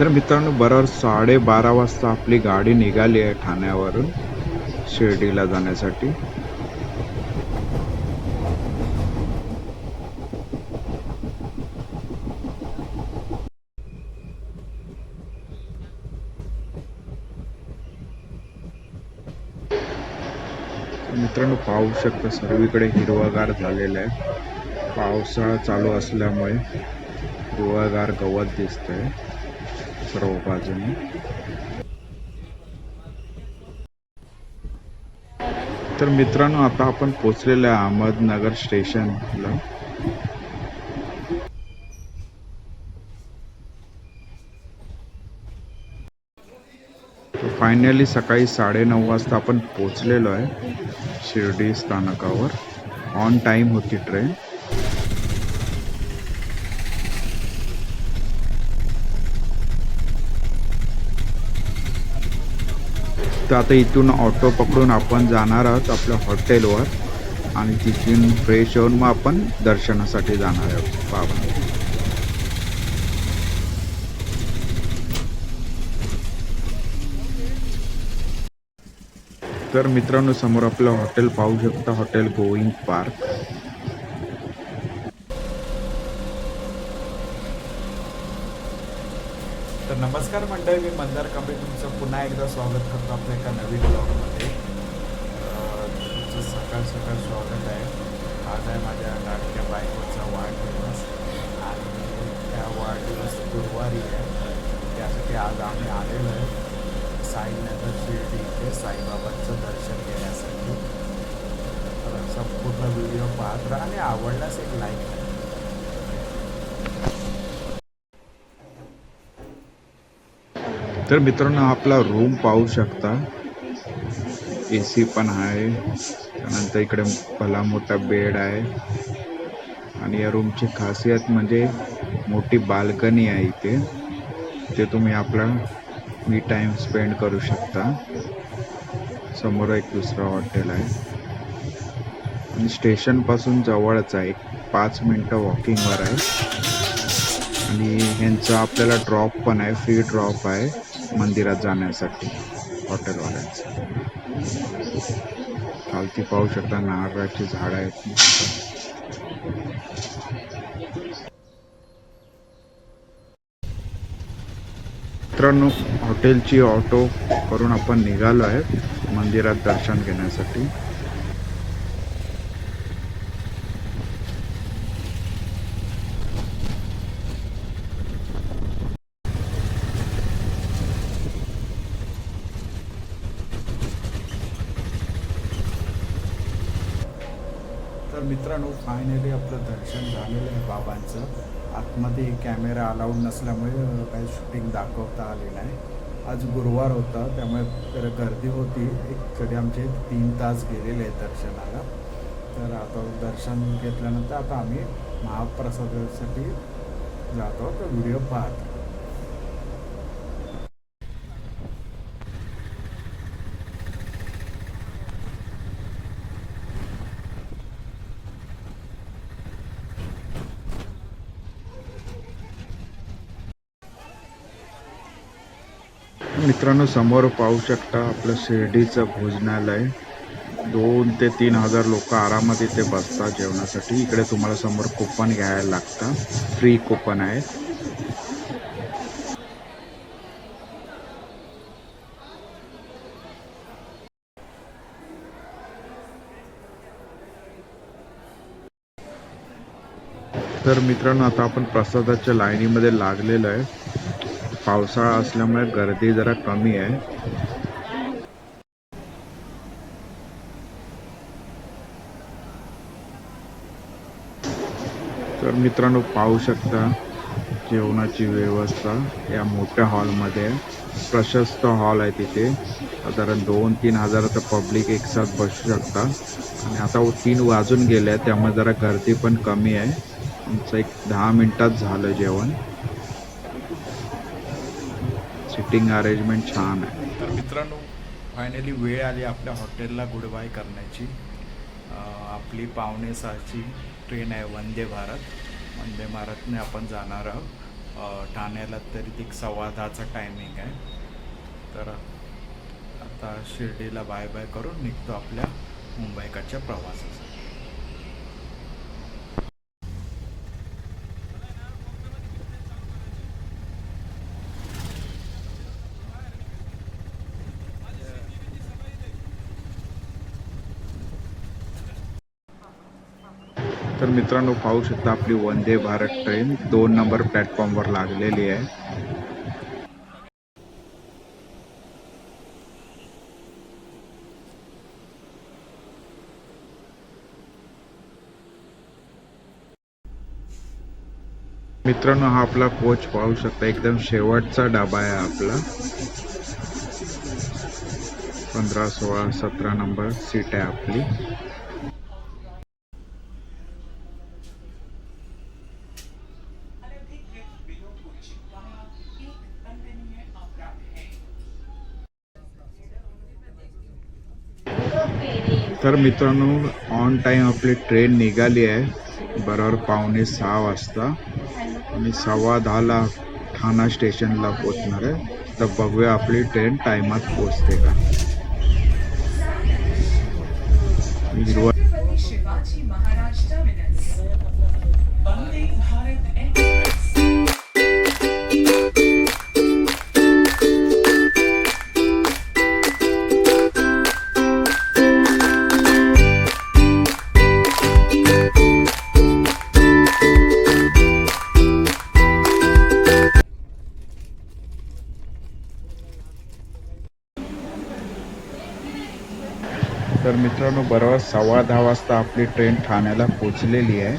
तर मित्रांनो बरोबर साडेबारा वाजता आपली गाडी निघाली आहे ठाण्यावरून शिर्डीला जाण्यासाठी. मित्रांनो पाहू शकता सर्वीकडे हिरवागार झालेलं आहे. पावसाळा चालू असल्यामुळे हिरवागार गवत दिसतंय. सर्व बाजूने. तर मित्रांनो आता आपण पोचलेलो आहे अहमदनगर स्टेशनला. फायनली सकाळी साडेनऊ वाजता आपण पोचलेलो आहे शिर्डी स्थानकावर. ऑन टाइम होती ट्रेन तर आता इथून ऑटो पकडून आपण जाणार आहोत आपल्या हॉटेलवर. आणि तिथून फ्रेश होऊन मग आपण दर्शनासाठी जाणार आहोत. बाबा तर मित्रांनो समोर आपलं हॉटेल पाहू शकता हॉटेल गोईंग पार्क. तर नमस्कार मंडळी मी मंदार कांबळे तुमचं पुन्हा एकदा स्वागत करतो आपल्या एका नवीन ब्लॉगमध्ये तुमचं सकाळ सकाळ स्वागत आहे. आज आहे माझ्या लाडक्या बायकोचा वाढदिवस आणि त्या वाढदिवस गुरुवारी आहे. त्यासाठी आज आम्ही आलेलो आहे साईनगर शिर्डी इथे साईबाबांचं दर्शन घेण्यासाठी. तर संपूर्ण व्हिडिओ पाहत राहा आणि आवडल्यास एक लाईक तर मित्रांनो आपला रूम पाहू शकता. ए सी पण आहे. त्यानंतर इकडे भला मोठा बेड आहे. आणि या रूमची खासियत म्हणजे मोठी बाल्कनी आहे इथे. ते तुम्ही आपला मी टाईम स्पेंड करू शकता. समोर एक दुसरं हॉटेल आहे. आणि स्टेशनपासून जवळच आहे. एक पाच मिनटं वॉकिंगवर आहे. आणि ह्यांचा आपल्याला ड्रॉप पण आहे फ्री ड्रॉप आहे. मंदिरात जाण्यासाठी हॉटेलवाल्यांचं खालती पाहू शकता नारळाची झाडं आहेत. मित्रांनो हॉटेलची ऑटो करून आपण निघालो आहे. मंदिरात दर्शन घेण्यासाठी. मित्रांनो फायनली आपलं दर्शन झालेलं आहे बाबांचं. आतमध्ये कॅमेरा अलाउड नसल्यामुळे काही शूटिंग दाखवता आले नाही. आज गुरुवार होता त्यामुळे तर गर्दी होती. एक तरी आमचे तीन तास गेलेले आहेत दर्शनाला. तर आता दर्शन घेतल्यानंतर आता आम्ही महाप्रसादासाठी जातो. तर व्हिडिओ पाहतो. मित्रांनो समोर पाहू शकता आपलं शिर्डीचं भोजनालय. दोन ते तीन हजार लोक आरामात इथे बसतात जेवणासाठी. इकडे तुम्हाला समोर कुपन घ्यायला लागतं. फ्री कुपन आहे. तर मित्रांनो आता आपण प्रसादाच्या लाईनीमध्ये लागलेलो आहे. पावसाळा असल्यामुळे गर्दी जरा कमी आहे. तर मित्रांनो पाहू शकता जेवणाची व्यवस्था या मोठ्या हॉलमध्ये प्रशस्त हॉल आहे तिथे. साधारण दोन तीन हजाराचं पब्लिक एकसाथ बसू शकता. आणि आता तीन वाजून गेले आहे त्यामुळे जरा गर्दी पण कमी आहे. आमचं एक दहा मिनिटात झालं जेवण. सिटिंग अरेंजमेंट छान आहे. तर मित्रांनो फायनली वेळ आली आपल्या हॉटेलला गुड बाय करण्याची आपली पावणे सहाची ट्रेन आहे वंदे भारत. वंदे भारतने आपण जाणार आहोत. ठाण्याला तरी ती सव्वा दहाचा टायमिंग आहे. तर आता शिर्डीला बाय बाय करून निघतो आपल्या मुंबईकडच्या प्रवासासाठी. तर मित्रांनो पाहू शकता आपली वंदे भारत ट्रेन दोन नंबर प्लॅटफॉर्मवर लागलेली आहे. मित्रांनो हा आपला कोच पाहू शकता एकदम शेवटचा डबा आहे आपला. पंधरा सोळा सतरा नंबर सीट आहे आपली. तर मित्रांनो ऑन टाईम आपली ट्रेन निघाली आहे. बरोबर पावणे सहा वाजता. आणि सव्वा दहाला ठाणा स्टेशनला पोचणार आहे. तर बघूया आपली ट्रेन टायमात पोचते का. हिरवा तर मित्रांनो बरोबर सव्वा दहा वाजता आपली ट्रेन ठाण्याला पोचलेली आहे.